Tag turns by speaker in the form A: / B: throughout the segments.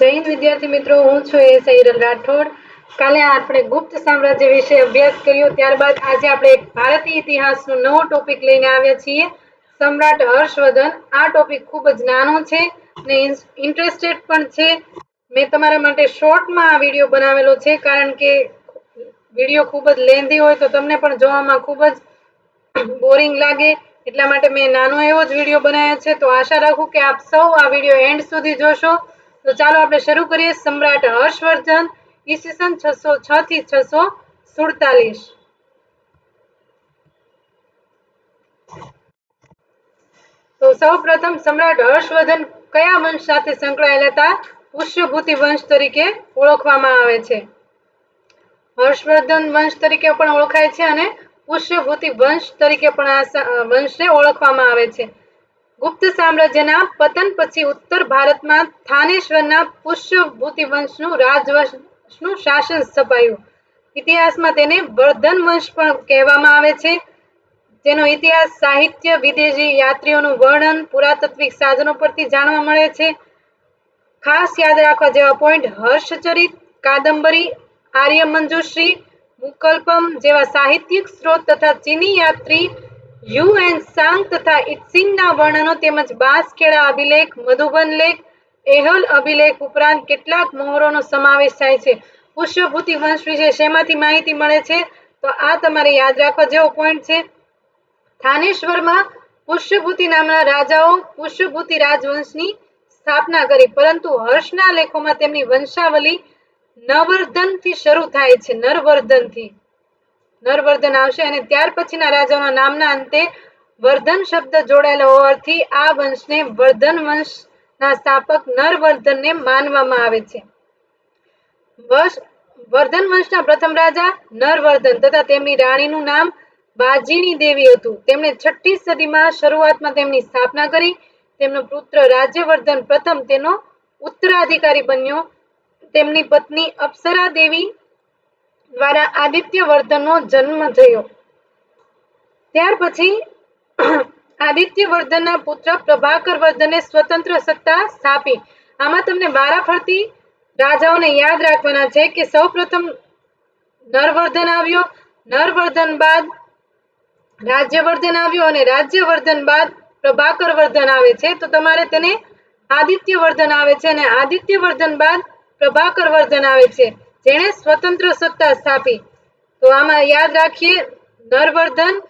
A: જય વિદ્યાર્થી મિત્રો, હું છું એ હિરલ રાઠોડ. કાલે આપણે ગુપ્ત સામ્રાજ્ય વિશે અભ્યાસ કર્યો, ત્યારબાદ આજે આપણે એક ભારતીય ઇતિહાસનો નવો ટોપિક લઈને આવ્યા છીએ. સમ્રાટ હર્ષવર્ધન, આ ટોપિક ખૂબ જ નાનો છે ને ઇન્ટરેસ્ટેડ પણ છે. મેં તમારા માટે શોર્ટમાં આ વીડિયો બનાવેલો છે, કારણ કે વીડિયો ખૂબ જ લેન્ધી હોય તો તમને પણ જોવામાં ખૂબ જ બોરિંગ લાગે. એટલા માટે મેં નાનો એવો જ વીડિયો બનાવ્યો છે. તો આશા રાખું કે આપ સૌ આ વીડિયો એન્ડ સુધી જોશો. તો ચાલો આપણે શરૂ કરીએ સમ્રાટ હર્ષવર્ધન ઈસવીસન છસો છ થી છસો સુડતાલીસ. તો સૌ પ્રથમ સમ્રાટ હર્ષવર્ધન કયા વંશ સાથે સંકળાયેલા હતા? પુષ્યભૂતિ વંશ તરીકે ઓળખવામાં આવે છે. હર્ષવર્ધન વંશ તરીકે પણ ઓળખાય છે અને પુષ્યભૂતિ વંશ તરીકે પણ આ વંશને ઓળખવામાં આવે છે. ગુપ્ત સામ્રાજ્યના પતન પછી ઉત્તર ભારતમાં થાનેશ્વરના પુષ્યભૂતિ વંશનું રાજવંશનું શાસન સ્થપાયું ઇતિહાસમાં તેને વર્ધન વંશ પણ કહેવામાં આવે છે. જેનો ઇતિહાસ સાહિત્ય, વિદેશી યાત્રીઓનું વર્ણન, પુરાતત્વિક સાધનો પરથી જાણવા મળે છે. ખાસ યાદ રાખવા જેવા પોઈન્ટ હર્ષચરિત, કાદંબરી આર્ય મંજુશ્રી મુકલ્પમ જેવા સાહિત્યિક સ્ત્રોત તથા ચીની યાત્રી યુ એન સાંગ તથા ઇત્સિંગના વર્ણનો તેમજ બાંસખેડા અભિલેખ, મધુબન લેખ, એહલ અભિલેખ ઉપરાંત કેટલાક મોહરોનો સમાવેશ થાય છે. પુષ્યભૂતિ વંશ વિશે શેમાંથી માહિતી મળે છે? તો આ તમારે યાદ રાખવા જેવો પોઈન્ટ છે. થાનેશ્વરમાં પુષ્યભૂતિ નામના રાજાઓ પુષ્યભૂતિ રાજવંશની સ્થાપના કરી, પરંતુ હર્ષના લેખોમાં તેમની વંશાવલી નવર્ધનથી શરૂ થાય છે, નરવર્ધનથી. નરવર્ધન આવશે અને ત્યાર પછીના રાજાઓના નામના અંતે વર્ધન શબ્દ જોડાયેલો હોવાથી આ વંશને વર્ધન વંશના સ્થાપક નરવર્ધનને માનવામાં આવે છે. વર્ધન વંશના પ્રથમ રાજા નરવર્ધન તથા તેમની રાણીનું નામ બાજીની દેવી હતું. તેમણે છઠ્ઠી સદીમાં શરૂઆતમાં તેમની સ્થાપના કરી. તેમનો પુત્ર રાજ્યવર્ધન પ્રથમ તેનો ઉત્તરાધિકારી બન્યો. તેમની પત્ની અપ્સરા દેવી દ્વારા આદિત્યવર્ધનનો જન્મ થયો. ત્યાર પછી આદિત્યવર્ધનના પુત્ર પ્રભાકર વર્ધને સ્વતંત્ર સત્તા સ્થાપી. આમાં તમને વારાફરતી રાજાઓને યાદ રાખવાના છે કે સૌપ્રથમ નરવર્ધન આવ્યો, નરવર્ધન બાદ રાજ્યવર્ધન આવ્યો અને રાજ્યવર્ધન બાદ પ્રભાકર વર્ધન આવે છે. તો તમારે તેને આદિત્ય વર્ધન આવે છે અને આદિત્ય વર્ધન બાદ પ્રભાકર વર્ધન આવે છે. જેણે સ્વતંત્ર સત્તા સ્થાપી. તો આમાં યાદ રાખીએ, નરવર્ધન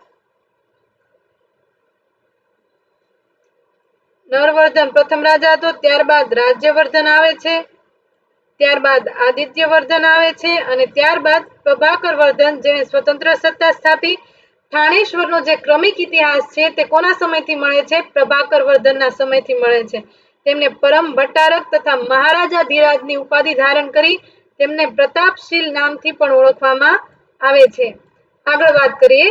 A: નરવર્ધન પ્રથમ રાજા હતો, ત્યારબાદ રાજ્યવર્ધન આવે છે, ત્યારબાદ આદિત્યવર્ધન આવે છે અને ત્યારબાદ પ્રભાકર વર્ધન જેણે સ્વતંત્ર સત્તા સ્થાપી. થાણેશ્વરનો જે ક્રમિક ઇતિહાસ છે તે કોના સમયથી મળે છે? પ્રભાકર વર્ધનના સમયથી મળે છે. તેમને પરમ ભટ્ટારક તથા મહારાજા ધીરાજની ઉપાધિ ધારણ કરી તેમને પ્રતાપશીલ નામથી પણ ઓળખવામાં આવે છે. આગળ વાત કરીએ.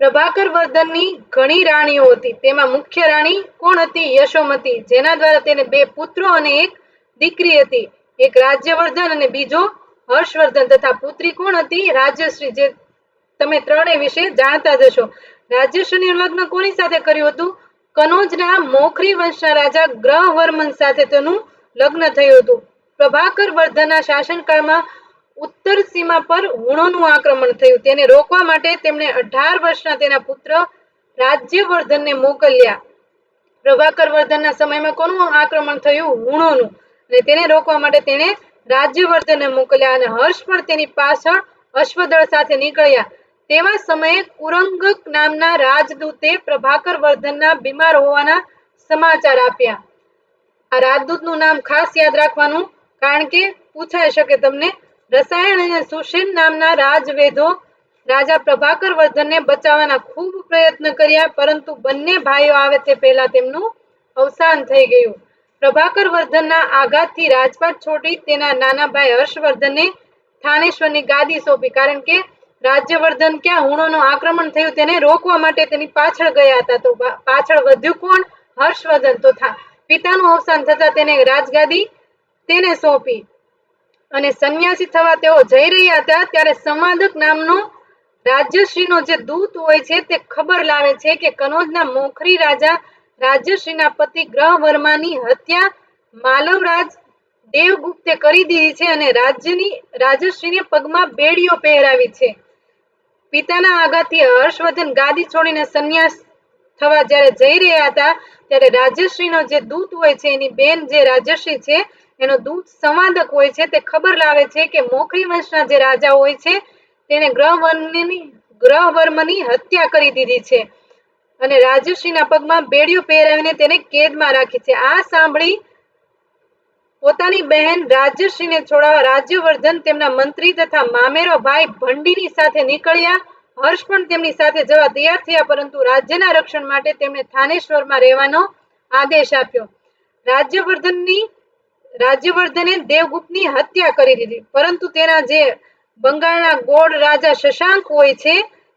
A: પ્રભાકર વર્ધનની ઘણી રાણીઓ હતી. તેમાં મુખ્ય રાણી કોણ હતી? યશોમતી. જેના દ્વારા તેને બે પુત્રો અને એક દીકરી હતી. એક રાજ્યવર્ધન અને બીજો હર્ષવર્ધન. તથા પુત્રી કોણ હતી? રાજ્યશ્રી. જે તમે ત્રણેય વિશે જાણતા જશો રાજ્યશ્રીનું લગ્ન કોની સાથે કર્યું હતું? કનોજના મોખરી વંશના રાજા ગ્રહવર્મન સાથે તેનું લગ્ન થયું હતું. પ્રભાકર વર્ધનના શાસનકાળમાં ઉત્તર સીમા પર હુણોનું આક્રમણ થયું. તેને રોકવા માટે તેમણે અઢાર વર્ષના તેના પુત્ર રાજ્યવર્ધનને મોકલ્યા. પ્રભાકર વર્ધનના સમયમાં કોનું આક્રમણ થયું? હુણોનું અને તેને રોકવા માટે તેણે રાજ્યવર્ધનને મોકલ્યા અને હર્ષ પણ તેની પાછળ અશ્વદળ સાથે નીકળ્યા. તેવા સમયે કુરંગક નામના રાજદૂતે પ્રભાકર વર્ધનના બીમાર હોવાના સમાચાર આપ્યા. આ રાજદૂતનું નામ ખાસ યાદ રાખવાનું કારણ કે પૂછાઈ શકે તમને, રસાયણ અને સુશેન નામના રાજવેધો રાજા પ્રભાકર વર્ધનને બચાવવાના ખૂબ પ્રયત્ન કર્યા, પરંતુ બંને ભાઈઓ આવે તે પહેલા તેમનું અવસાન થઈ ગયું. પ્રભાકર વર્ધનના આઘાતથી રાજપાટ છોડી તેના નાના ભાઈ હર્ષવર્ધનને થાનેશ્વરની ગાદી સોંપી, કારણ કે રાજ્યવર્ધન ક્યાં હુણોનું આક્રમણ થયું તેને રોકવા માટે તેની પાછળ ગયા હતા. તો પાછળ વધ્યું કોણ? હર્ષવર્ધન. તો પિતાનું અવસાન થતા તેને રાજગાદી તેને સોંપી. અને સંન્યાસી થવા તેઓ જઈ રહ્યા હતા, ત્યારે સંવાદક નામનો રાજ્યશ્રીનો જે દૂત હોય છે, તે ખબર લાવે છે કે કનોજના મોખરી રાજા રાજ્યશ્રીના પતિ ગ્રહ વર્માની હત્યા માલવરાજ દેવગુપ્તે કરી દીધી છે અને રાજ્યની રાજશ્રીને પગમાં બેડીઓ પહેરાવી છે. પિતાના આઘાતથી હર્ષવર્ધન ગાદી છોડીને સંન્યાસ થવા જ્યારે જઈ રહ્યા હતા, ત્યારે રાજશ્રીનો જે દૂત હોય છે, એની બેન જે રાજશ્રી છે એનો દૂત સંવાદક હોય છે, તે ખબર લાવે છે કે મોખરી વંશના જે રાજા હોય છે, તેણે ગ્રહવર્મની ગ્રહવર્મની હત્યા કરી દીધી છે. અને રાજશ્રીના પગમાં બેડીઓ પહેરાવીને તેને કેદમાં રાખી છે. આ સાંભળી પોતાની બહેન રાજ્યશ્રીને છોડાવવા રાજ્યવર્ધન તેમના મંત્રી તથા મામેરો ભાઈ ભંડીની સાથે નીકળ્યા. હર્ષ પણ તેમની સાથે જવા તૈયાર થયા, પરંતુ રાજ્યના રક્ષણ માટે તેમણે થાનેશ્વરમાં રહેવાનો આદેશ આપ્યો. રાજ્યવર્ધનની રાજ્યવર્ધને દેવગુપ્તની હત્યા કરી દીધી. પરંતુ તેના જે બંગાળના ગોળ રાજા શશાંક હોય છે,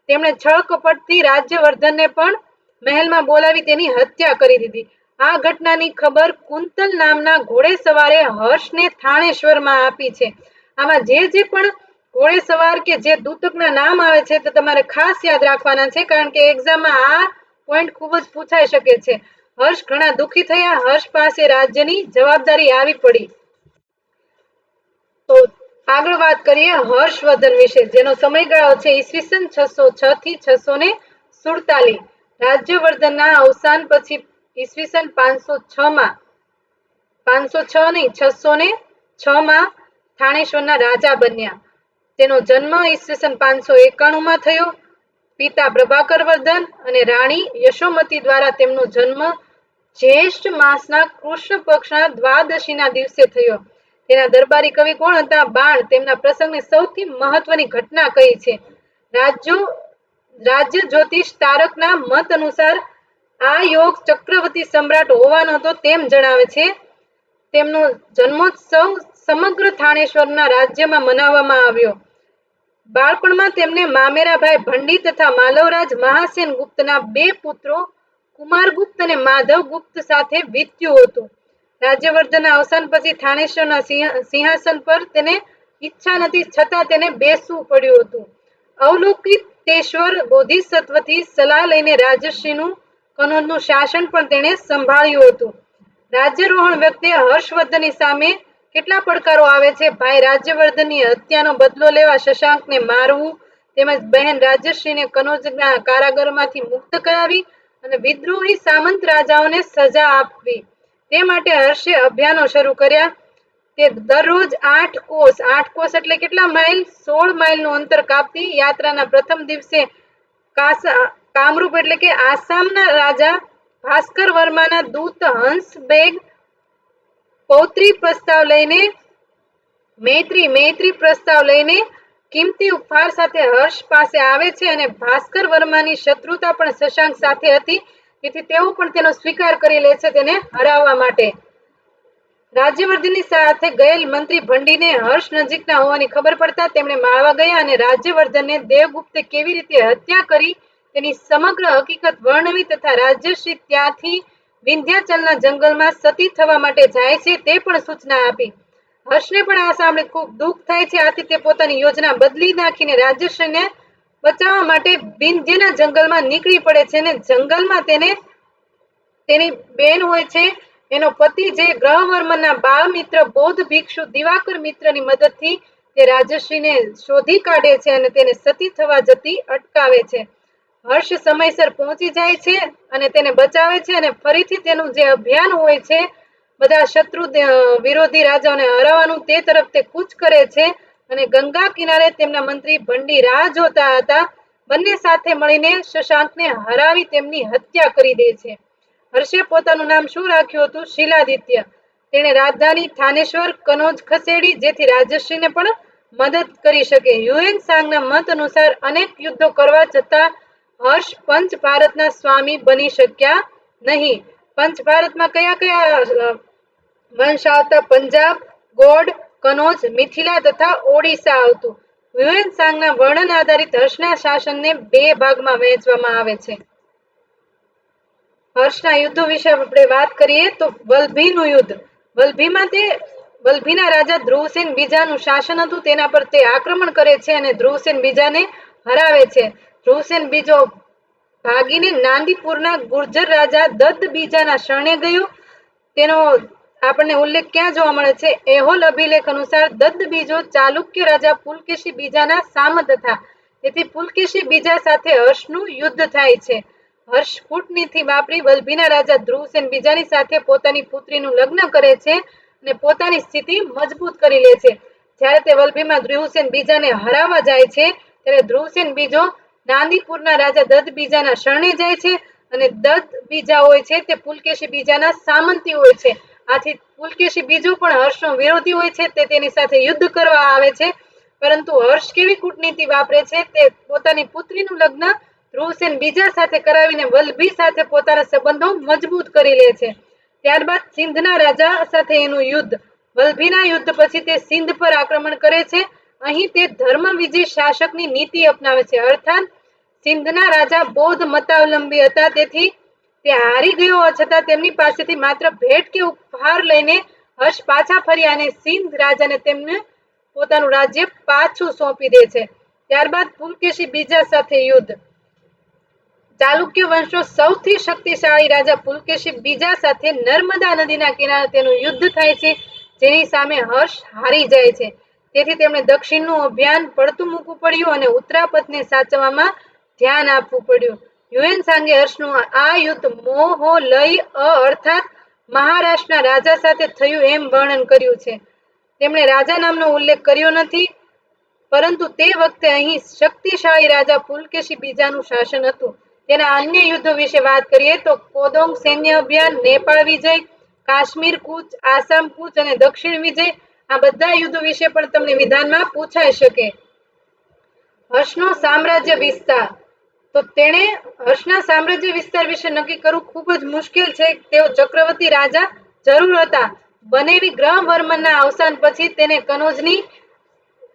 A: તેમણે છળ રાજ્યવર્ધનને પણ મહેલમાં બોલાવી તેની હત્યા કરી દીધી. આ ઘટનાની ખબર કુંતલ નામના ઘોડેસવારે હર્ષને થાણેશ્વરમાં આપી છે. આમાં જે જે પણ ઘોડેસવાર કે જે દૂતકના નામ આવે છે તે તમારે ખાસ યાદ રાખવાના છે, કારણ કે એક્ઝામમાં આ પોઈન્ટ ખૂબ જ પૂછાઈ શકે છે. હર્ષ ઘણા દુઃખી થયા. હર્ષ પાસે રાજ્યની જવાબદારી આવી પડી. તો આગળ વાત કરીએ હર્ષવર્ધન વિશે, જેનો સમયગાળો છે ઈસવીસન છસો છ થી છસો ને સુડતાલીસ. રાજ્યવર્ધનના અવસાન પછી ઈસવીસન પાંચસો છ માં, પાંચસો છ નહીં, છસો ને છ માં થાણેશ્વરના રાજા બન્યા. તેનો જન્મ ઈસવીસન પાંચસો એકાણું માં થયો. પિતા પ્રભાકર વર્ધન અને રાણી યશોમતી દ્વારા તેમનો જન્મ જ્યેષ્ઠ માસના કૃષ્ણ પક્ષના દ્વાદશીના દિવસે થયો. તેના દરબારી કવિ કોણ હતા? બાણ. તેમના પ્રસંગની સૌથી મહત્વની ઘટના કઈ છે? રાજ્યો, રાજ્ય જ્યોતિષ તારકના મત અનુસાર આ યોગ ચક્રવર્તી સમ્રાટ હોવાનો હતો તેમ જણાવે છે. તેમનો જન્મોત્સવ સમગ્ર થાણેશ્વરના રાજ્યમાં મનાવવામાં આવ્યો. બાળપણમાં તેમને મામેરાભાઈ ભંડી તથા માલવરાજ મહાસેન ગુપ્તના બે પુત્રો કુમારગુપ્ત અને માધવગુપ્ત સાથે વીત્યું હતું. રાજ્યવર્ધનના અવસાન પછી થાણેશ્વરના સિંહાસન પર તેને ઈચ્છા નથી, છતાં તેને બેસવું પડ્યું હતું. અવલોકિતેશ્વર બોધિસત્વથી સલાહ લઈને રાજશ્રીનું કનોજનું શાસન પણ તેણે સંભાળ્યું હતું. રાજ્યરોહણ વ્યક્તિએ હર્ષવર્ધનની સામે કેટલા પડકારો આવે છે? ભાઈ, રાજ્યવર્ધનની હત્યાનો બદલો લેવા શશાંકને મારવું તેમજ બહેન રાજશ્રીને કનોજના કારાગરમાંથી મુક્ત કરાવી અને વિદ્રોહી સામંત રાજાઓને સજા આપવી. તે માટે હર્ષે અભિયાનો શરૂ કર્યા. તે દરરોજ આઠ કોષ આઠ કોષ એટલે કેટલા માઇલ? સોળ માઇલનું અંતર કાપતી યાત્રાના પ્રથમ દિવસે કામરૂપ એટલે કે આસામના રાજા ભાસ્કર વર્માના દૂત હંસ બેગ પૌત્રી પ્રસ્તાવ લઈને, મૈત્રી મૈત્રી પ્રસ્તાવ લઈને કિંમતી ઉપહાર સાથે હર્ષ પાસે આવે છે અને ભાસ્કર વર્માની શત્રુતા પણ શશાંક સાથે હતી. તેથી તેઓ પણ તેનો સ્વીકાર કરી લે છે તેને હરાવવા માટે. રાજ્યવર્ધનની સાથે ગયેલ મંત્રી ભંડીને હર્ષ નજીકના હોવાની ખબર પડતા તેમણે માળવા ગયા અને રાજ્યવર્ધનને દેવગુપ્તે કેવી રીતે હત્યા કરી તેની સમગ્ર હકીકત વર્ણવી તથા રાજ્યશ્રી ત્યાંથી વિંધ્યાચલના જંગલમાં સતી થવા માટે જાય છે તે પણ સૂચના આપી. હર્ષને પણ આ સાંભળી ખૂબ દુઃખ થાય છે. આથી તે પોતાની યોજના બદલી નાખીને રાજ્યશ્રીને બચાવવા માટે બિનજેના જંગલમાં નીકળી પડે છે ને જંગલમાં તેને, તેની બેન હોય છે. એનો પતિ જે ગ્રહવર્મનના બાળ મિત્ર, બૌદ્ધ ભિક્ષુ દિવાકર મિત્રની મદદથી તે રાજશ્રીને શોધી કાઢે છે અને તેને સતી થવા જતી અટકાવે છે. હર્ષ સમયસર પહોંચી જાય છે અને તેને બચાવે છે અને ફરીથી તેનું જે અભિયાન હોય છે બધા શત્રુ વિરોધી રાજાઓને હરાવવાનું તે તરફ તે કૂચ કરે છે અને ગંગા કિનારે તેમના મંત્રી ભંડી રાહ જોતા હતા. બંને સાથે મળીને શશાંકને હરાવી તેમની હત્યા કરી દે છે. હર્ષે પોતાનું નામ શું રાખ્યું હતું? શિલાદિત્ય. તેણે રાજધાની થાનેશ્વર કનોજ ખસેડી, જેથી રાજશ્રીને પણ મદદ કરી શકે. યુએન સાંગના મત અનુસાર અનેક યુદ્ધો કરવા છતાં હર્ષ પંચ ભારતના સ્વામી બની શક્યા નહીં. પંચ ભારતમાં કયા કયા વંશ આવતા પંજાબ, ગોડ, કનોજ, મિથિલા તથા ઓડિશા આવતું. હ્યુએન સાંગના વર્ણન આધારિત હર્ષના શાસનને બે ભાગમાં વહેંચવામાં આવે છે. હર્ષના યુદ્ધો વિશે આપણે વાત કરીએ તો વલભીનું યુદ્ધ. વલભીમાં તે, વલભીના રાજા ધ્રુવસેન બીજાનું શાસન હતું, તેના પર તે આક્રમણ કરે છે અને ધ્રુવસેન બીજાને હરાવે છે. ધ્રુવસેન બીજો ભાગીને નાંદીપુરના ગુર્જર રાજા દત્ત બીજાના શરણે ગયો. તેનો આપણને ઉલ્લેખ ક્યાં જોવા મળે છે? એહોલ અભિલેખ અનુસાર દત્ત બીજો ચાલુક્ય રાજા પુલકેશી બીજાના સામંત હતા. તેથી પુલકેશી બીજા સાથે હર્ષનું યુદ્ધ થાય છે. હર્ષ કૂટનીતિ વાપરી વલભીના રાજા ધ્રુવસેન બીજાની સાથે પોતાની પુત્રીનું લગ્ન કરે છે અને પોતાની સ્થિતિ મજબૂત કરી લે છે. જ્યારે તે વલભીમાં ધ્રુવસેન બીજાને હરાવવા જાય છે, ત્યારે ધ્રુવસેન બીજો નાંદીપુરના રાજા દત્ત બીજાના શરણે જાય છે અને દત્ત બીજા હોય છે તે પુલકેશી બીજાના સામંતી હોય છે. આથી પુલકેશી બીજો પણ હર્ષનો વિરોધી હોય છે તે તેની સાથે યુદ્ધ કરવા આવે છે. પરંતુ હર્ષ કેવી કૂટનીતિ વાપરે છે તે પોતાની પુત્રીનું લગ્ન ધ્રુવસેન બીજા સાથે કરાવીને વલ્લભી સાથે પોતાના સંબંધો મજબૂત કરી લે છે. ત્યારબાદ સિંધના રાજા સાથે એનું યુદ્ધ. વલ્ભીના યુદ્ધ પછી તે સિંધ પર આક્રમણ કરે છે. અહીં તે ધર્મ વિજય શાસકની નીતિ અપનાવે છે. અર્થાત સિંધના રાજા બૌદ્ધ મતાવલંબી હતા તેથી તે હારી ગયો, છતાં તેમની પાસેથી માત્ર ભેટ કે ઉપહાર લઈને હર્ષ પાછા ફર્યા અને સિંધ રાજાને તેમને પોતાનું રાજ્ય પાછું સોંપી દે છે. ત્યારબાદ પુલકેશી બીજા સાથે યુદ્ધ. ચાલુક્ય વંશનો સૌથી શક્તિશાળી રાજા પુલકેશી બીજા સાથે નર્મદા નદીના કિનારે તેનું યુદ્ધ થાય છે, જેની સામે હર્ષ હારી જાય છે. તેથી તેમણે દક્ષિણનું અભિયાન પડતું મૂકવું પડ્યું અને ઉત્તરાપથને સાચવવામાં ધ્યાન આપવું પડ્યું. યુએન સાંગે હર્ષનું આ યુદ્ધ મોહો લય અર્થાત મહારાષ્ટ્રના રાજા સાથે થયું એમ વર્ણન કર્યું છે. તેમણે રાજા નામનો ઉલ્લેખ કર્યો નથી, પરંતુ તે વખતે અહીં શક્તિશાળી રાજા પુલકેશી બીજાનું શાસન હતું. તેના અન્ય યુદ્ધો વિશે વાત કરીએ તો કોદોંગ સૈન્ય અભિયાન, નેપાળ વિજય, કાશ્મીર કૂચ, આસામ કૂચ અને દક્ષિણ વિજય, આ બધા યુદ્ધો વિશે પણ તમને વિધાનમાં પૂછાઈ શકે. હર્ષનો સામ્રાજ્ય વિસ્તાર તો તેણે હર્ષના સામ્રાજ્ય વિસ્તાર વિશે નક્કી કરવું ખૂબ જ મુશ્કેલ છે. તેઓ ચક્રવર્તી રાજા જરૂર હતા. બનેવી ગ્રહવર્મનના અવસાન પછી તેને કનોજની,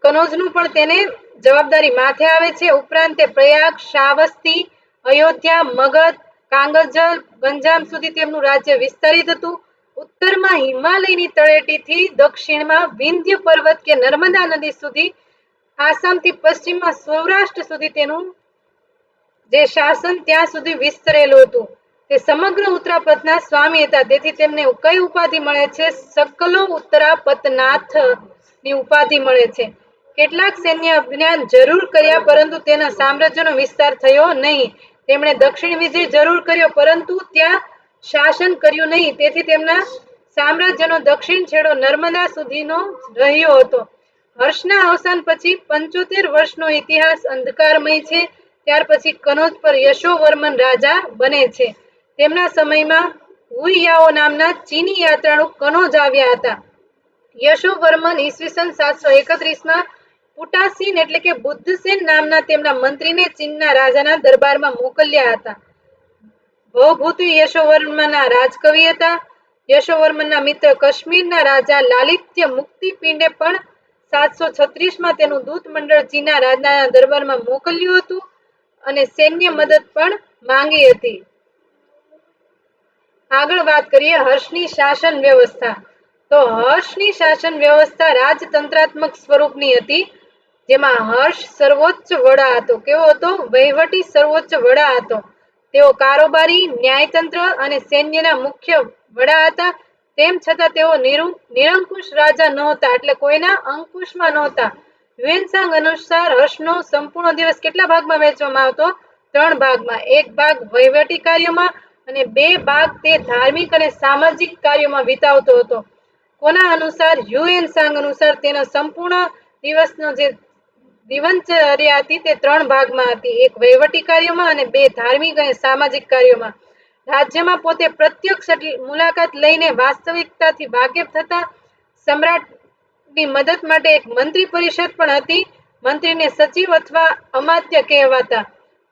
A: કનોજનું પણ તેને જવાબદારી માથે આવે છે. ઉપરાંત તે પ્રયાગ, શ્રાવસ્તી, અયોધ્યા, મગધ, કાંગજલ, ગંજામ સુધી તેમનું રાજ્ય વિસ્તારિત હતું. ઉત્તરમાં હિમાલયની તળેટીથી દક્ષિણમાં વિંધ્ય પર્વત કે નર્મદા નદી સુધી, આસામથી પશ્ચિમમાં સૌરાષ્ટ્ર સુધી તેનું જે શાસન ત્યાં સુધી વિસ્તરેલું હતું. તે સમગ્ર ઉત્તરાપથના સ્વામી હતા. તેથી તેમને કઈ ઉપાધિ મળે છે? સકલો ઉત્તરાપતનાથ ઉપાધિ મળે છે. કેટલાક સૈન્ય અભિયાન જરૂર કર્યા, પરંતુ તેના સામ્રાજ્યનો વિસ્તાર થયો નહીં. તેમણે દક્ષિણ વિજય જરૂર કર્યો, પરંતુ ત્યાં શાસન કર્યું નહીં. તેથી તેમના સામ્રાજ્યનો દક્ષિણ છેડો નર્મદા સુધીનો રહ્યો હતો. હર્ષના અવસાન પછી પંચોતેર વર્ષનો ઇતિહાસ અંધકારમય છે. ત્યાર પછી કનોજ પર યશોવર્મન રાજા બને છે. તેમના સમયમાં હુઈયાઓ નામના ચીની યાત્રાળુ કનોજ આવ્યા હતા. યશોવર્મન ઈસવીસન સાતસો એકત્રીસમાં પુટાસીન એટલે કે બુદ્ધસેન નામના તેમના મંત્રીને ચીનના રાજાના દરબારમાં મોકલ્યા હતા. ભવભૂતિ યશોવર્મનના રાજકવિ હતા. યશોવર્મનના મિત્ર કાશ્મીરના રાજા લાલિત્ય મુક્તિ પિંડે પણ સાતસો છત્રીસમાં તેનું દૂત મંડળ ચીના રાજાના દરબારમાં મોકલ્યું હતું. અને સૈન્ય મદદ પણ માંગી હતી. આગળ વાત કરીએ હર્ષની શાસન વ્યવસ્થા. તો હર્ષની શાસન વ્યવસ્થા રાજતંત્રાત્મક સ્વરૂપની હતી, જેમાં હર્ષ સર્વોચ્ચ વડા હતો. કેવો હતો? વહીવટી સર્વોચ્ચ વડા હતો. તેઓ કારોબારી, ન્યાયતંત્ર અને સૈન્યના મુખ્ય વડા હતા. તેમ છતાં તેઓ નિરંકુશ રાજા નહોતા, એટલે કોઈના અંકુશમાં નહોતા. યુએનસાંગ અનુસાર હર્ષનો સંપૂર્ણ દિવસ કેટલા ભાગમાં વહેંચવામાં આવતો? ત્રણ ભાગમાં. એક ભાગ વહીવટી કાર્યોમાં અને બે ભાગ તે ધાર્મિક અને સામાજિક કાર્યોમાં વિતાવતો હતો. કોના અનુસાર? યુએન સાંગ અનુસાર તેનો સંપૂર્ણ દિવસનો જે દિનચર્યા હતી તે ત્રણ ભાગમાં હતી. એક વહીવટી કાર્યોમાં અને બે ધાર્મિક અને સામાજિક કાર્યોમાં. રાજ્યમાં પોતે પ્રત્યક્ષ મુલાકાત લઈને વાસ્તવિકતાથી વાકેફ થતા સમ્રાટની મદદ માટે એક મંત્રી પરિષદ પણ હતી. મંત્રીને સચિવ અથવા અમાત્ય કહેવાતા.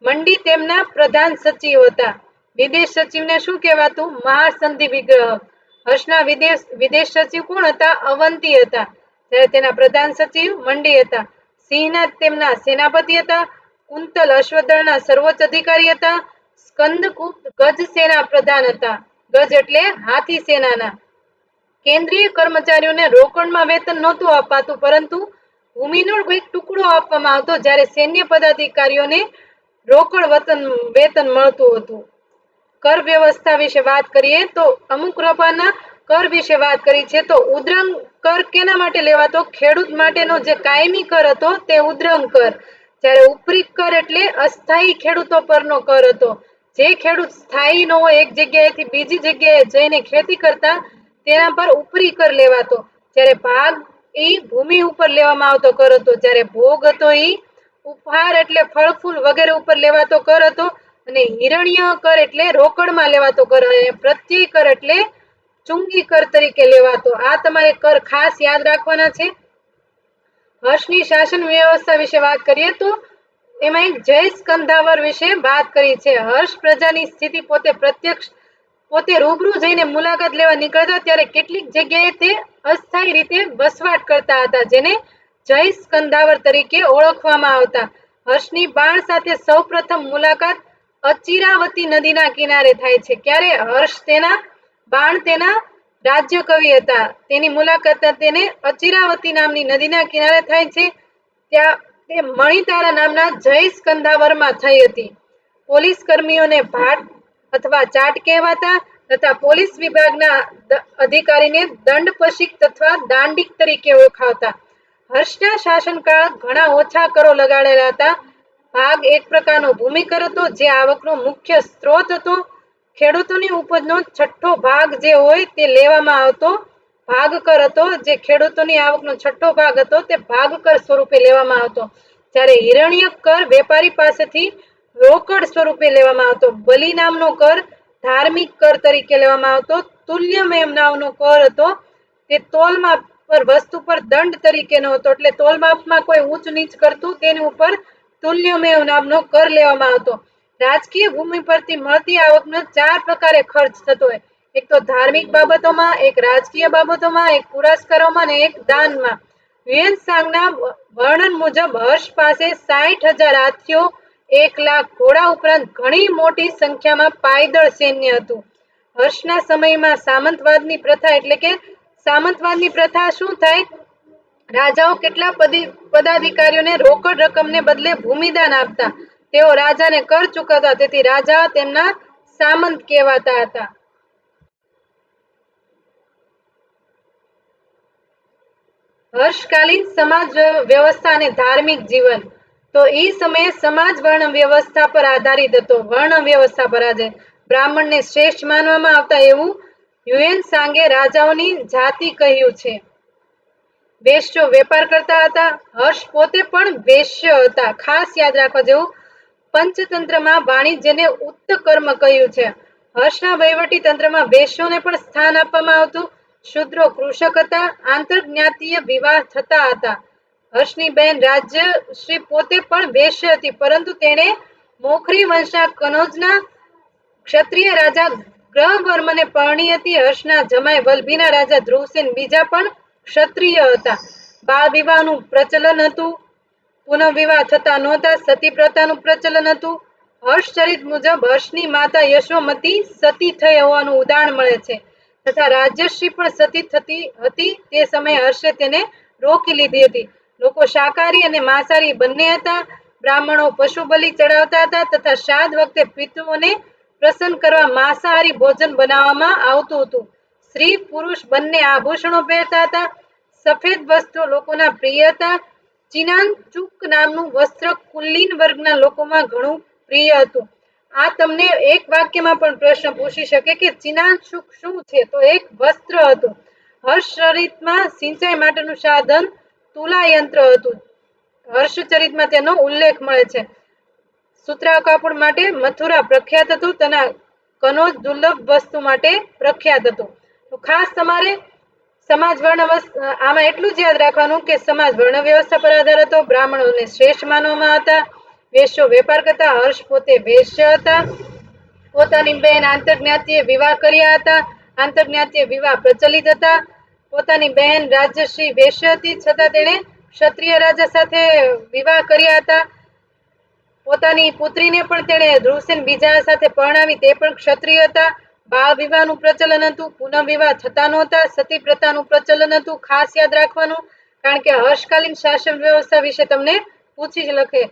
A: મંડી તેમના પ્રધાન સચિવ હતા. વિદેશ સચિવને શું કહેવાતું? મહાસંધિ વિગ્રહ. હર્ષના વિદેશ વિદેશ સચિવ કોણ હતા? અવંતી હતા. ત્યારે તેના પ્રધાન સચિવ મંડી હતા. સિંહના તેમના સેનાપતિ હતા. કુંતલ અશ્વદળના સર્વોચ્ચ અધિકારી હતા. સ્કંદગુપ્ત ગજ સેના પ્રધાન હતા. ગજ એટલે હાથી સેનાના. કેન્દ્રીય કર્મચારીઓને રોકડમાં વેતન નહોતું અપાતું, પરંતુ ભૂમિનો એક ટુકડો આપવામાં આવતો જ્યારે સૈન્ય પદાધિકારીઓને રોકડ વતન, વેતન મળતું હતું. કર વ્યવસ્થા વિશે વાત કરીએ તો અમુક પ્રકારના કર વિશે વાત કરી છે તો ઉદ્રંગ કર કેના માટે લેવાતો? ખેડૂત માટેનો જે કાયમી કર હતો તે ઉદ્રંગ કર. જ્યારે ઉપરી કર એટલે અસ્થાયી ખેડૂતો પરનો કર હતો. જે ખેડૂત સ્થાયી ન એક જગ્યાએથી બીજી જગ્યાએ જઈને ખેતી કરતા તેના પર ઉપરી કર લેવાતો. જ્યારે ભાગ એ ભૂમિ ઉપર લેવામાં આવતો કર હતો. જ્યારે ભોગ હતો એ ઉપહાર એટલે ફળ ફૂલ વગેરે ઉપર લેવાતો કર હતો અને હિરણ્ય કર એટલે રોકડમાં લેવાતો કર અને પ્રત્યય કર એટલે ચુંગી કર તરીકે લેવાતો. આ તમારે કર ખાસ યાદ રાખવાના છે. હર્ષની શાસન વ્યવસ્થા વિશે વાત કરીએ તો એમાં એક જય સ્કંધાવર વિશે વાત કરી છે. હર્ષ પ્રજાની સ્થિતિ પોતે પ્રત્યક્ષ પોતે રૂબરૂ જઈને મુલાકાત લેવા નીકળતા ત્યારે કેટલીક જગ્યાએ તે અસ્થાયી રીતે વસવાટ કરતા હતા, જેને જય સ્કંદાવર તરીકે ઓળખવામાં આવતા. હર્ષની બાણ સાથે સૌપ્રથમ મુલાકાત અચિરાવતી નદીના કિનારે થાય છે. ક્યારે? હર્ષ તેના બાણ તેના રાજ્ય કવિ હતા. તેની મુલાકાત તેને અચિરાવતી નામની નદીના કિનારે થાય છે. ત્યાં તે મણિતારા નામના જય સ્કંદાવરમાં થઈ હતી. પોલીસ કર્મીઓને ભાટ અથવા ચાટ કહેવાતા તથા પોલીસ વિભાગના અધિકારીને દંડ પશિક તથા દાંડિક તરીકે ઓળખાવતા. હર્ષના શાસનકાળ ઘણા ઓછા કરો લગાડેલા હતા. ભાગ એક પ્રકારનો ભૂમિકર હતો, જે આવકનો મુખ્ય સ્ત્રોત હતો. ખેડૂતોની ઉપજનો છઠ્ઠો ભાગ જે હોય તે લેવામાં આવતો ભાગ કર હતો, જે ખેડૂતોની આવકનો છઠ્ઠો ભાગ હતો તે ભાગ કર સ્વરૂપે લેવામાં આવતો. જ્યારે હિરણ્ય કર વેપારી પાસેથી રોકડ સ્વરૂપે લેવામાં આવતો બલિ કર, ધાર્મિક કર તરીકે લેવામાં આવતો તુલ્યમેમ નામનો કર હતો. તે તોલમાપ પર, વસ્તુ પર દંડ તરીકેનો હતો. એટલે તોલમાપમાં કોઈ ઊંચ નીચ કરતું તેની ઉપર તુલ્યમેવ નામનો કર લેવામાં આવતો. રાજકીય ભૂમિ પરથી મળતી આવકનો ચાર પ્રકારે ખર્ચ થતો હોય. એક તો ધાર્મિક બાબતોમાં, એક રાજકીય બાબતોમાં, એક પુરસ્કારોમાં અને એક દાનમાં. વિયન સાંગના વર્ણન મુજબ હર્ષ પાસે સાઠ હજાર હાથીઓ એક લાખ ઘોડા ઉપરાંત ઘણી મોટી સંખ્યામાં પાયદળ સૈન્ય હતું. હર્ષના સમયમાં સામંતવાદની પ્રથા એટલે કે સામંતવાદની પ્રથા શું થાય? રાજાઓ કેટલા પદાધિકારીઓને રોકડ રકમને બદલે ભૂમિદાન આપતા? તેઓ રાજાને કર ચૂકવતા, તેથી રાજા તેમના સામંત કહેવાતા હતા. હર્ષકાલીન સમાજ વ્યવસ્થા અને ધાર્મિક જીવન. તો એ સમયે સમાજ વર્ણ વ્યવસ્થા પર આધારિત હતો. વર્ણ વ્યવસ્થા પર આજે બ્રાહ્મણને શ્રેષ્ઠ માનવામાં આવતા એવું યુએન સાંગે રાજાઓની જાતિ કહ્યું છે. વેશ્યો વેપાર કરતા હતા. હર્ષ પોતે પણ વેશ્ય હતા. ખાસ યાદ રાખવા જેવું પંચતંત્રમાં વાણિજ્યને ઉત્ત કર્મ કહ્યું છે. હર્ષના વહીવટી તંત્રમાં વેશ્યોને પણ સ્થાન આપવામાં આવતું. શુદ્રો કૃષક હતા. આંતરજ્ઞાતીય વિવાહ થતા હતા. હર્ષની બહેન રાજ્ય શ્રી પોતે પણ વેશ્ય હતી, પરંતુ તેણે મોખરી વંશના કનોજના ક્ષત્રિય રાજા ગ્રહવર્મને પરણી હતી. હર્ષના જમાય વલભીના રાજા ધ્રુવસેન બીજા પણ ક્ષત્રિય હતા. બાળ વિવાહનું પ્રચલન હતું, પુનઃવિવાહ થતા નહોતા, સતી પ્રથાનું પ્રચલન હતું. હર્ષચરિત મુજબ હર્ષની માતા યશોમતી સતી થઈ હોવાનું ઉદાહરણ મળે છે. તથા રાજ્યશ્રી પણ સતી થતી હતી, તે સમયે હર્ષે તેને રોકી લીધી હતી. લોકો શાકાહારી અને માંસાહારી બંને હતા. બ્રાહ્મણો પશુ બલિ ચડાવતા હતા તથા શ્રાદ્ધ વખતે પિતૃઓને પ્રસન્ન કરવા માંસાહારી ભોજન બનાવવામાં આવતું હતું. સ્ત્રી પુરુષ બંને આભૂષણો પહેરતા હતા. સફેદ વસ્ત્રો લોકોના પ્રિય હતા. ચિનાનચુક નામનું વસ્ત્ર કુલીન વર્ગના લોકોમાં ઘણું પ્રિય હતું. આ તમને એક વાક્યમાં પણ પ્રશ્ન પૂછી શકે કે ચિનાન સુખ શું છે? તો એક વસ્ત્ર હતું. હર્ષચરિતમાં સિંચાઈ માટેનું સાધન તુલા યંત્ર હતું. હર્ષચરિતમાં તેનો ઉલ્લેખ મળે છે. સુત્રા કાપડ માટે મથુરા પ્રખ્યાત હતું, તેના કનોજ દુર્લભ વસ્તુ માટે પ્રખ્યાત હતું. ખાસ તમારે સમાજ વર્ણ આમાં એટલું જ યાદ રાખવાનું કે સમાજ વર્ણ વ્યવસ્થા પર આધાર હતો, બ્રાહ્મણોને શ્રેષ્ઠ માનવામાં હતા વેશ્યો વેપાર કરતા હર્ષ પોતે વેશ્ય હતા, પોતાની બહેન આંતરજ્ઞાતીય વિવાહ કર્યા હતા આંતરજ્ઞાતીય વિવાહ પ્રચલિત હતા પોતાની બહેન રાજ્યશ્રી વેશ્ય હતી છતાં તેણે ક્ષત્રિય રાજા સાથે વિવાહ કર્યા હતા. પોતાની પુત્રીને પણ તેણે ધ્રુવસેન બીજા સાથે પરણાવી તે પણ ક્ષત્રિય હતા. બાળ વિવાહનું પ્રચલન હતું. પુનઃ વિવાહ થતા નહોતા. સતી પ્રથાનું પ્રચલન હતું. ખાસ યાદ રાખવાનું, કારણ કે હર્ષકાલીન શાસન વ્યવસ્થા વિશે તમને પૂછી જ લખે.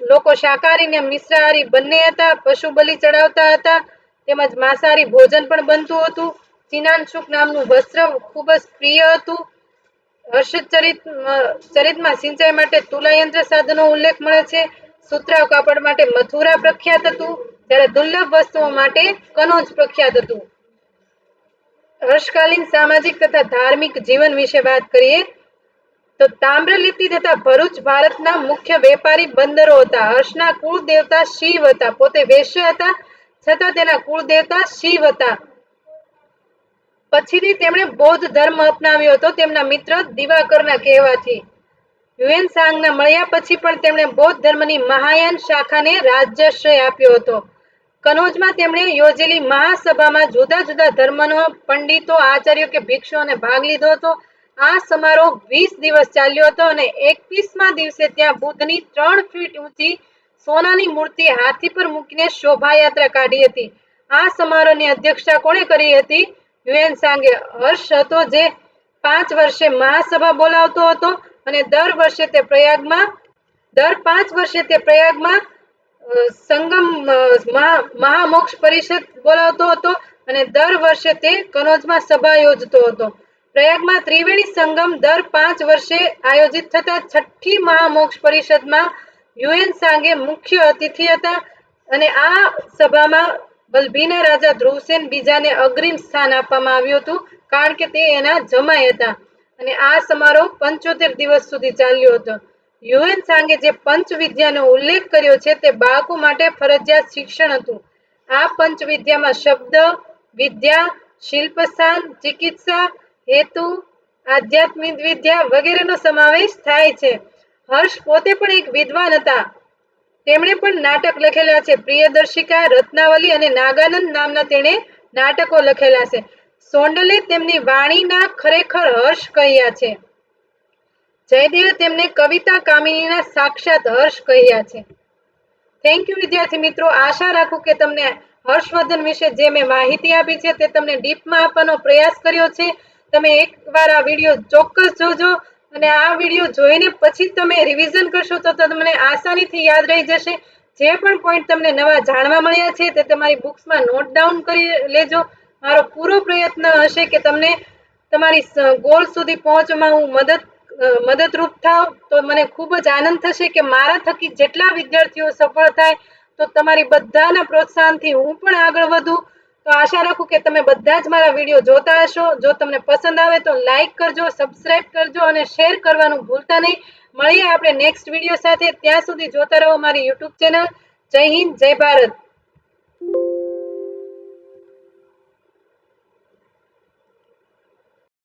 A: લોકો શાકાહારી ને મિશ્રાહારી બંને હતા. પશુ બલિ ચડાવતા હતા. તેમજ માંસાહારી ભોજન પણ બનતું હતું. ચિનાનશુક નામનું વસ્ત્ર ખૂબ જ પ્રિય હતું. હર્ષદ ચરિત, ચરિતમાં સિંચાઈ માટે તુલાયંત્ર સાધનો ઉલ્લેખ મળે છે. સુતરાવ કાપડ માટે મથુરા પ્રખ્યાત હતું. જ્યારે દુર્લભ વસ્તુઓ માટે કનોજ પ્રખ્યાત હતું. હર્ષકાલીન સામાજિક તથા ધાર્મિક જીવન વિશે વાત કરીએ, તો તામ્રલિપ્તિ તથા ભરૂચ ભારતના મુખ્ય વેપારી બંદરો હતા. હર્ષના કુળ દેવતા શિવ હતા. પોતે વૈશ્ય હતા. છતાં તેના કુળ દેવતા શિવ હતા. પછીથી તેમણે બૌદ્ધ ધર્મ અપનાવ્યો હતો. તેમના મિત્ર દિવાકરના કહેવાથી. યુએન સાંગના મળ્યા પછી પણ તેમણે બૌદ્ધ ધર્મની મહાયાન શાખાને રાજ્યાશ્રય આપ્યો હતો. કનોજમાં તેમણે યોજેલી મહાસભામાં જુદા જુદા ધર્મનો, પંડિતો, આચાર્યો કે ભિક્ષુઓને ભાગ લીધો હતો. આ સમારોહ વીસ દિવસ ચાલ્યો હતો અને એકવીસમાં દિવસે ત્યાં બુદ્ધની ત્રણ ફીટ ઊંચી સોનાની મૂર્તિ હાથી પર મૂકીને શોભાયાત્રા કાઢી હતી. આ સમારોહની અધ્યક્ષતા કોણે કરી હતી? યુએન સાંગે હર્ષ હતો જે પાંચ વર્ષે મહાસભા બોલાવતો હતો અને દર વર્ષે તે પ્રયાગમાં, દર પાંચ વર્ષે તે પ્રયાગમાં સંગમ મહામોક્ષ પરિષદ બોલાવતો હતો અને દર વર્ષે તે કનોજમાં સભા યોજતો હતો. પ્રયાગમાં ત્રિવેણી સંગમ દર પાંચ વર્ષે આયોજિત થતા છઠ્ઠી મહામોક્ષ પરિષદમાં યુએન સાંગે મુખ્ય અતિથિ હતા અને આ સભામાં વલભીના રાજા ધ્રુવસેન બીજાને અગ્રિમ સ્થાન આપવામાં આવ્યું હતું, કારણ કે તે એના જમાઈ હતા. અને આ સમારોહ પંચોતેર દિવસ સુધી ચાલ્યો હતો. યુએન સાંગે જે પંચ વિદ્યાનો ઉલ્લેખ કર્યો છે, તે બાળકો માટે ફરજિયાત શિક્ષણ હતું. આ પંચ વિદ્યામાં શબ્દ, વિદ્યા, શિલ્પસ્થાન, ચિકિત્સા, હેતુ, આધ્યાત્મિક વિદ્યા વગેરેનો સમાવેશ થાય છે. હર્ષ પોતે પણ એક વિદ્વાન હતા. તેમણે પણ નાટક લખેલા છે. પ્રિયદર્શિકા, રત્નાવલી અને નાગાનંદ નામના તેણે નાટકો લખેલા છે. સોંડલે તેમની વાણીના ખરેખર હર્ષ કહ્યા છે. જયદેવે તેમને કવિતા કામિનીના સાક્ષાત હર્ષ કહ્યા છે. થેન્ક યુ વિદ્યાર્થી મિત્રો. આશા રાખું કે તમને હર્ષવર્ધન વિશે જે મેં માહિતી આપી છે તે તમને ડીપમાં આપવાનો પ્રયાસ કર્યો છે. તમે એકવાર આ વીડિયો ચોક્કસ જોજો. અને આ વીડિયો જોઈને પછી તમે રિવિઝન કરશો તો તમને આસાનીથી યાદ રહી જશે. જે પણ પોઈન્ટ તમને નવા જાણવા મળ્યા છે તે તમારી બુક્સમાં નોટ ડાઉન કરી લેજો. મારો પૂરો પ્રયત્ન હશે કે તમને તમારી ગોલ સુધી પહોંચવામાં હું મદદ મદદરૂપ થાવ. તો મને ખૂબ જ આનંદ થશે કે મારા થકી જેટલા વિદ્યાર્થીઓ સફળ થાય, તો તમારી બધાના પ્રોત્સાહનથી હું પણ આગળ વધું. તો આશા રાખું કે તમે બધા જ મારા વીડિયો જોતા હશો. જો તમને પસંદ આવે તો લાઈક કરજો સબસ્ક્રાઈબ કરજો અને શેર કરવાનું ભૂલતા નહીં. મળીએ આપણે નેક્સ્ટ વીડિયો સાથે. ત્યાં સુધી જોતા રહો મારી યુટ્યુબ ચેનલ જય હિન્દ, જય ભારત.